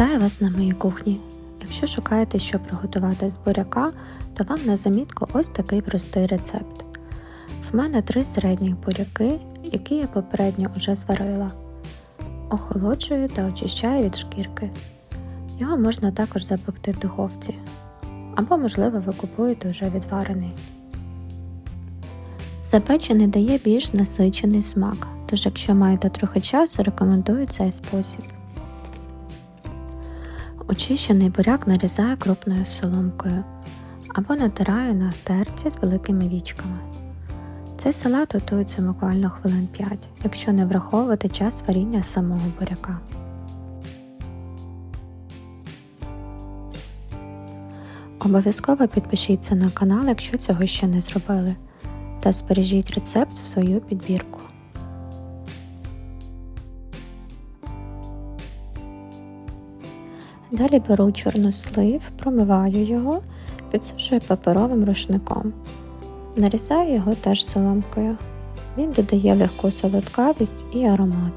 Вітаю вас на моїй кухні. Якщо шукаєте, що приготувати з буряка, то вам на замітку ось такий простий рецепт. В мене три середніх буряки, які я попередньо вже зварила. Охолоджую та очищаю від шкірки. Його можна також запекти в духовці. Або, можливо, ви купуєте вже відварений. Запечений дає більш насичений смак, тож якщо маєте трохи часу, рекомендую цей спосіб. Очищений буряк нарізаю крупною соломкою або натираю на терці з великими вічками. Цей салат готується буквально хвилин 5, якщо не враховувати час варіння самого буряка. Обов'язково підпишіться на канал, якщо цього ще не зробили, та збережіть рецепт в свою підбірку. Далі беру чорнослив, промиваю його, підсушую паперовим рушником. Нарізаю його теж соломкою. Він додає легку солодкавість і аромат.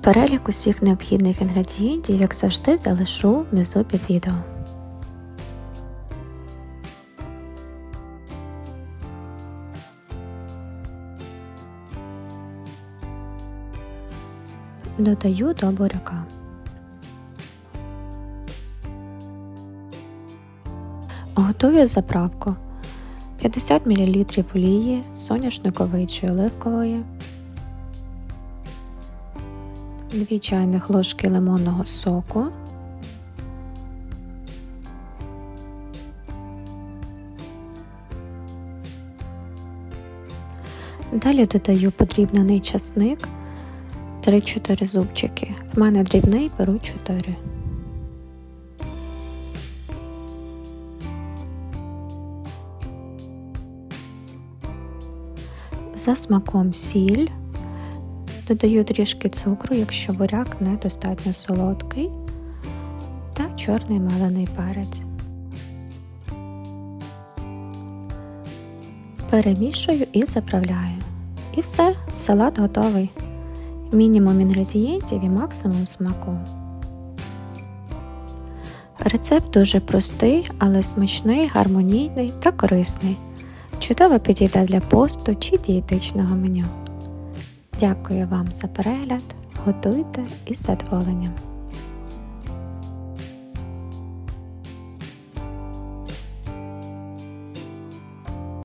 Перелік усіх необхідних інгредієнтів, як завжди, залишу внизу під відео. Додаю до буряка. Готую заправку. 50 мл олії соняшникової чи оливкової, 2 чайних ложки лимонного соку, Далі додаю подрібнений часник 3-4 зубчики. В мене дрібний беру 4. За смаком сіль. Додаю трішки цукру, якщо буряк недостатньо солодкий, та чорний мелений перець. Перемішую і заправляю. І все, салат готовий. Мінімум інгредієнтів і максимум смаку. Рецепт дуже простий, але смачний, гармонійний та корисний. Чудово підійде для посту чи дієтичного меню. Дякую вам за перегляд, готуйте із задоволенням.